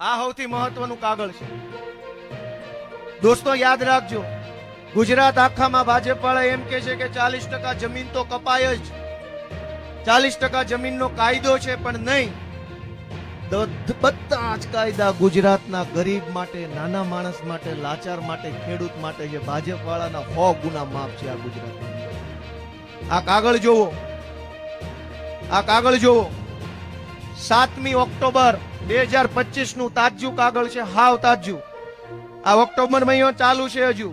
આ સૌથી મહત્વનું કાગળ છે. દોસ્તો, યાદ રાખજો, ગુજરાત આખામાં ભાજપ વાળા એમ કે છે કે ચાલીસ ટકા જમીન તો કપાય જ. ચાલીસ ટકા જમીનનો કાયદો છે, પણ નહીં. બધા જ કાયદા ગુજરાતના ગરીબ માટે, નાના માણસ માટે, લાચાર માટે, ખેડૂત માટે જે ભાજપ વાળાના સો ગુના માફ છે આ ગુજરાત આ કાગળ જોવો. આ કાગળ જોવો. સાતમી ઓક્ટોબર બે હજાર પચીસનું તાજું કાગળ છે, હાવ તાજું આ ઓક્ટોબર મહિનો ચાલુ છે હજુ.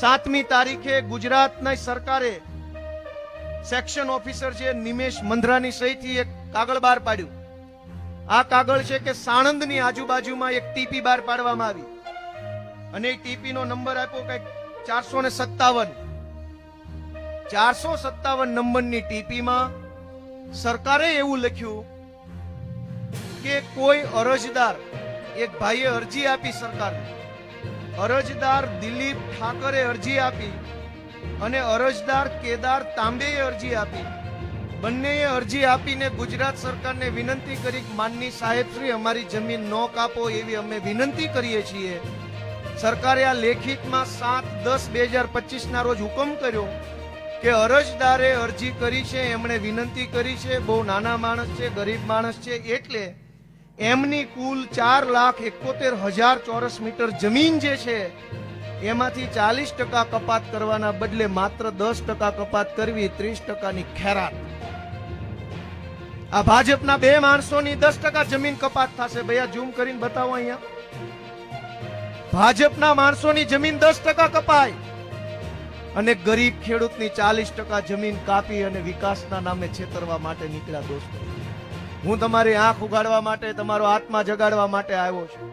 સાતમી તારીખે ગુજરાતની સરકારે સેક્શન ઓફિસર છે, નિમેશ મંધરાની સહીથી એક કાગળ બહાર પાડ્યું. આ કાગળ છે કે સાણંદની આજુબાજુમાં એક ટીપી બહાર પાડવામાં આવી. અને એ ટીપીનો નંબર આપ્યો કંઈક ચારસો ને સત્તાવન. ચારસો સત્તાવન નંબરની ટીપીમાં સરકારે એવું લખ્યું કે કોઈ અરજદાર, એક ભાઈએ અરજી આપી સરકારને અરજદાર દિલીપ ઠાકરે અરજી આપી અને અરજદાર કેદાર તાંબેએ અરજી આપી. બંનેએ અરજી આપીને ગુજરાત સરકારને વિનંતી કરી માનની સાહેબશ્રી અમારી જમીન ન કાપો એવી અમે વિનંતી કરીએ છીએ. સરકારે આ લેખિતમાં સાત દસ બે હજાર પચીસના રોજ હુકમ કર્યો કે અરજદારે અરજી કરી છે, એમણે વિનંતી કરી છે, બહુ નાના માણસ છે, ગરીબ માણસ છે, એટલે એમની કુલ ચાર લાખ એકોતેર હજાર ચોરસ મીટર જમીન જે છે, એમાંથી ચાલીસ ટકા કપાત કરવાના બદલે માત્ર દસ ટકા કપાત કરવી ત્રીસ ટકાની ખેરાત. આ ભાજપના બે માણસોની દસ ટકા જમીન કપાત થશે. ભૈયા, ઝૂમ કરીને બતાવો અહીંયા. ભાજપના માણસોની જમીન દસ ટકા કપાય અને ગરીબ ખેડૂતની ચાલીસ ટકા જમીન કાપી અને વિકાસના નામે છેતરવા માટે નીકળ્યા દોસ્તો. હું તમારી આંખ ઉગાડવા માટે તમારો આત્મા જગાડવા માટે આવ્યો છું.